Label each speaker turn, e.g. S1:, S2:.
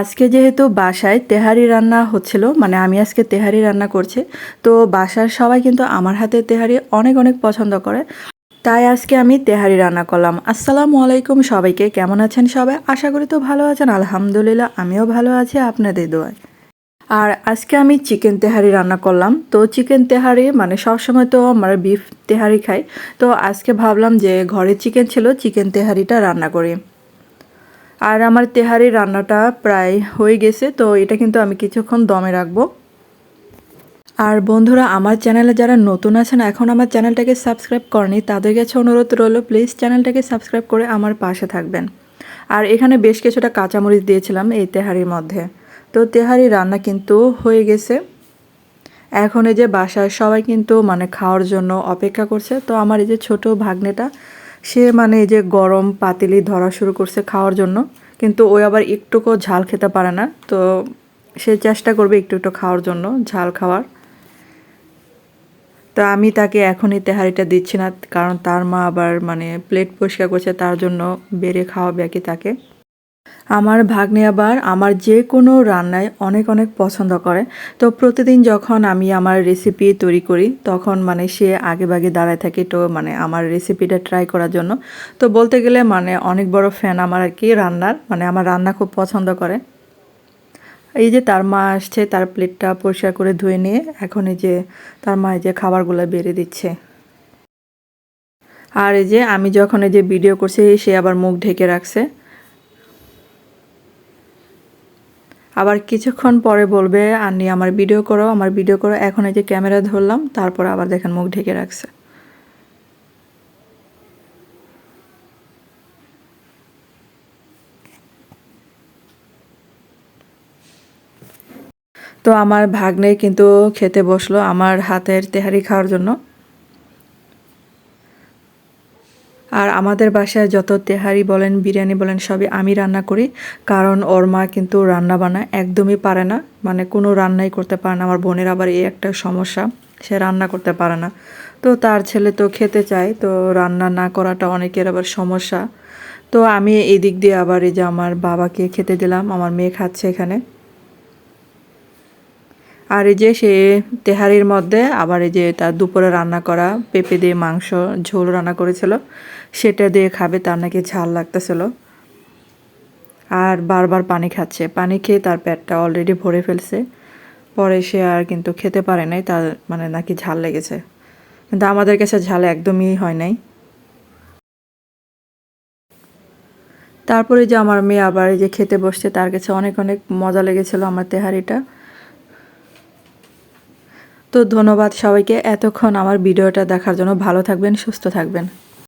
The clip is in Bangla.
S1: আজকে যেহেতু বাসায় তেহারি রান্না হচ্ছিল মানে আমি আজকে তেহারি রান্না করছি, তো বাসার সবাই কিন্তু আমার হাতে তেহারি অনেক অনেক পছন্দ করে। তাই আজকে আমি তেহারি রান্না করলাম। আসসালামু আলাইকুম সবাইকে, কেমন আছেন সবাই? আশা করি তো ভালো আছেন, আলহামদুলিল্লাহ আমিও ভালো আছি আপনাদের দোয়ায়। আর আজকে আমি চিকেন তেহারি রান্না করলাম। তো চিকেন তেহারি মানে সবসময় তো আমরা বিফ তেহারি খাই, তো আজকে ভাবলাম যে ঘরে চিকেন ছিল, চিকেন তেহারিটা রান্না করি। আর আমার তেহারি রান্নাটা প্রায় হয়ে গেছে, তো এটা কিন্তু আমি কিছুক্ষণ দমে রাখব। আর বন্ধুরা, আমার চ্যানেলে যারা নতুন আছেন, এখন আমার চ্যানেলটাকে সাবস্ক্রাইব করেনি, তাদের কাছে অনুরোধ রইল, প্লিজ চ্যানেলটাকে সাবস্ক্রাইব করে আমার পাশে থাকবেন। আর এখানে বেশ কিছুটা কাঁচামরিচ দিয়েছিলাম এই তেহারির মধ্যে। তো তেহারি রান্না কিন্তু হয়ে গেছে। এখন এই যে বাসায় সবাই কিন্তু মানে খাওয়ার জন্য অপেক্ষা করছে, তো আমার এই যে ছোট ভাগ্নেটা, সে মানে এই যে গরম পাতিলি ধরা শুরু করছে খাওয়ার জন্য। কিন্তু ওই আবার একটুকু ঝাল খেতে পারে না। তো সে চেষ্টা করবে একটু একটু খাওয়ার জন্য, ঝাল খাওয়ার। তো আমি তাকে এখনই তেহারিটা দিচ্ছি না, কারণ তার মা আবার মানে প্লেট পরিষ্কার করছে, তার জন্য বেড়ে খাওয়াবে আর কি তাকে। আমার ভাগ্নে আবার আমার যে কোনো রান্নায় অনেক অনেক পছন্দ করে। তো প্রতিদিন যখন আমি আমার রেসিপি তৈরি করি, তখন মানে সে আগে বাগে দাঁড়ায় থাকে তো মানে আমার রেসিপিটা ট্রাই করার জন্য। তো বলতে গেলে মানে অনেক বড় ফ্যান আমার আর কি রান্নার মানে আমার রান্না খুব পছন্দ করে। এই যে তার মা আসছে, তার প্লেটটা পরিষ্কার করে ধুয়ে নিয়ে এখন এই যে তার মা এই যে খাবারগুলো বেড়ে দিচ্ছে। আর এই যে আমি যখন এই যে ভিডিও করছি, সে আবার মুখ ঢেকে রাখছে। আবার কিছুক্ষণ পরে বলবে, আন্নি, আমার ভিডিও করো, আমার ভিডিও করো। এখন এই যে ক্যামেরা ধরলাম, তারপর আবার দেখেন মুখ ঢেকে রাখছে। তো আমার ভাগ্নে কিন্তু খেতে বসল আমার হাতের তেহারি খাওয়ার জন্য। আর আমাদের বাসায় যত তেহারি বলেন, বিরিয়ানি বলেন, সবই আমি রান্না করি। কারণ ওর মা কিন্তু রান্না বান্না একদমই পারে না। মানে কোনো রান্নাই করতে পারে না। আমার বোনের আবার এই একটা সমস্যা, সে রান্না করতে পারে না। তো তার ছেলে তো খেতে চায়, তো রান্না না করাটা অনেকের আবার সমস্যা। তো আমি এই দিক দিয়ে আবার এই যে আমার বাবাকে খেতে দিলাম, আমার মেয়ে খাচ্ছে এখানে। আর এই যে সে তেহারির মধ্যে আবার এই যে তার দুপুরে রান্না করা পেঁপে দিয়ে মাংস ঝোল রান্না করেছিল, সেটা দিয়ে খাবে তার নাকি ঝাল লাগতেছিল। আর বারবার পানি খাচ্ছে, পানি খেয়ে তার পেটটা অলরেডি ভরে ফেলছে। পরে সে আর কিন্তু খেতে পারে নাই, তার মানে নাকি ঝাল লেগেছে। কিন্তু আমাদের কাছে ঝাল একদমই হয় নাই। তারপরে যে আমার মেয়ে আবার এই যে খেতে বসছে, তার কাছে অনেক অনেক মজা লেগেছিল আমার তেহারিটা। তো ধন্যবাদ সবাইকে এতক্ষণ আমার ভিডিওটা দেখার জন্য ভালো থাকবেন সুস্থ থাকবেন।